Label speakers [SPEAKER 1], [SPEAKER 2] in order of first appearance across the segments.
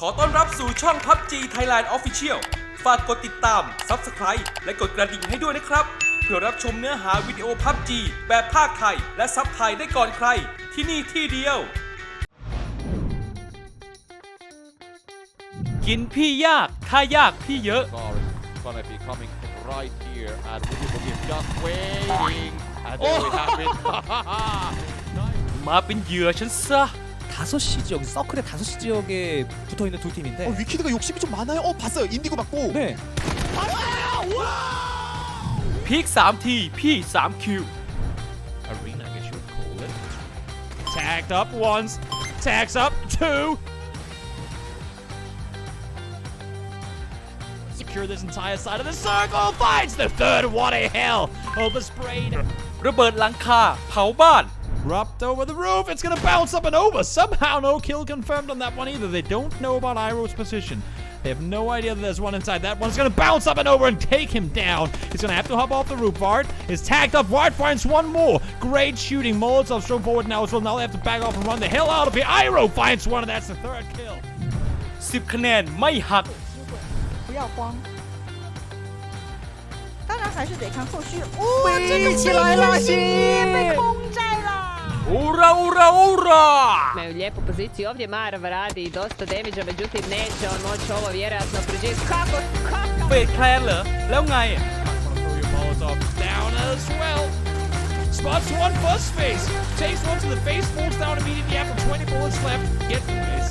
[SPEAKER 1] ขอต้อนรับสู่ช่อง PUBG Thailand Official ฝากกดติดตาม Subscribe และกดกระดิ่งให้ด้วยนะครับ เพื่อรับชมเนื้อหาวิดีโอ PUBG แบบภาคไทย และซับไทยได้ก่อนใคร ที่นี่ที่เดียว กินพี่ยาก ถ้ายากพี่เยอะ
[SPEAKER 2] Scar is gonna be coming right here, and Boogie Boogie is just waiting. And there we have it. Nice.
[SPEAKER 1] มาเป็นเหยื่อฉันซะ
[SPEAKER 3] 다섯 시 지역 서클의 다섯 시 지역에 붙어 있는 두 팀인데
[SPEAKER 4] 어, 위키드가 욕심이 좀 많아요. 어 봤어요. 인디고 맞고.
[SPEAKER 3] 네
[SPEAKER 1] พีค3 ที พี่ 3 คิว
[SPEAKER 2] Arena, I guess you would call it.
[SPEAKER 5] Tagged up once. Tags up two. Secure this entire side of the circle. Finds the third. What a hell. Oversprayed.
[SPEAKER 1] ระเบิดหลังคา เผาบ้าน
[SPEAKER 5] Rubbed over the roof. It's gonna bounce up and over. Somehow no kill confirmed on that one either. They don't know about Iroh's position. They have no idea that there's one inside. That one's gonna bounce up and over and take him down. He's gonna have to hop off the roof. Vard is tagged up. Vard finds one more. Great shooting. Molotov thrown forward now as well. Now they have to back off and run the hell out of here. Iro finds one, and that's the third kill.
[SPEAKER 1] 10 คะแนนไม่หัก
[SPEAKER 6] 不要慌。当然还是得看后续。哇、这个起来了，西被空摘了。
[SPEAKER 1] อูราอูราอูรา
[SPEAKER 7] Imaju lijepu poziciju ovdje, Marava radi dosta damage međutim neće on moći ovo vjerojatno preživjeti. Kako, kako?
[SPEAKER 1] เฟดแคลนเหรอ แล้วไง
[SPEAKER 5] Wanna throw your Molotov down as well. Spots one first face. Takes one to the face, falls down immediately after 20 bullets left. Get this.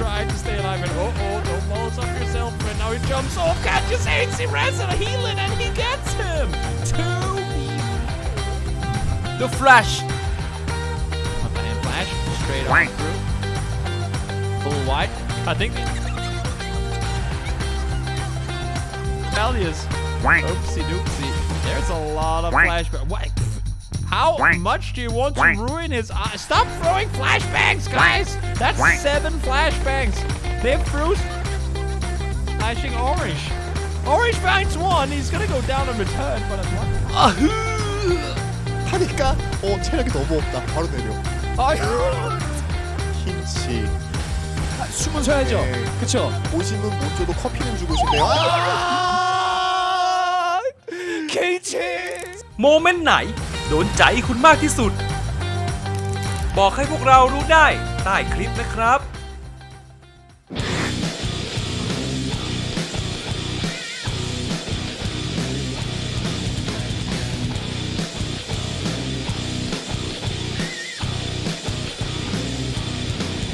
[SPEAKER 5] Tried to stay alive and oh oh, don't Molotov yourself, but now he jumps off, catches AC Res and a healing, and he gets him. Two
[SPEAKER 1] The Flash
[SPEAKER 5] Up and flash, straight on through. Full wide. I think. Alias. Oopsie doopsie. There's a lot of flashback. How much do you want to ruin his? Stop throwing flashbangs, guys! That's seven flashbangs. They have threw flashing orange. Orange finds one. He's gonna go down and return, but
[SPEAKER 1] I'm not.
[SPEAKER 4] 하니까 어 체력이 너무 없다. 바로 내려.
[SPEAKER 5] 아유.
[SPEAKER 4] 흰치.
[SPEAKER 3] 숨은 쉬어야죠
[SPEAKER 4] 네.
[SPEAKER 3] 그쵸
[SPEAKER 4] 오시는 못 줘도 커피는 주고 싶네요. 아!
[SPEAKER 3] 케이치
[SPEAKER 1] โมเมนต์ไหน โดนใจคุณมากที่สุด บอกให้พวกเรารู้ได้ ใต้คลิปนะครับ